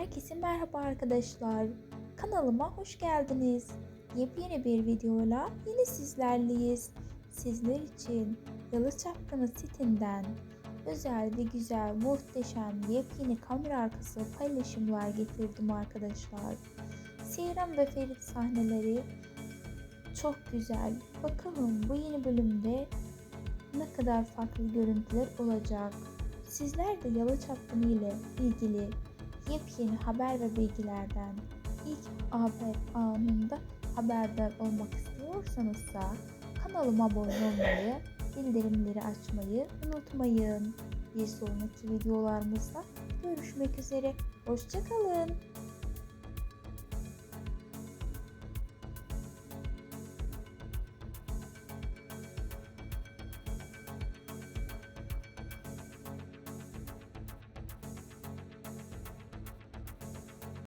Herkese merhaba arkadaşlar. Kanalıma hoş geldiniz. Yepyeni bir videoyla yine sizlerleyiz. Sizler için Yalı Çapkını sitinden özel ve güzel, muhteşem, yepyeni kamera arkası paylaşımlar getirdim arkadaşlar. Seyran ve Ferit sahneleri çok güzel. Bakalım bu yeni bölümde ne kadar farklı görüntüler olacak. Sizler de Yalı Çapkını ile ilgili yepyeni haber ve bilgilerden ilk haber anında haberdar olmak istiyorsanız da kanalıma abone olmayı, bildirimleri açmayı unutmayın. Bir sonraki videolarımızda görüşmek üzere. Hoşçakalın.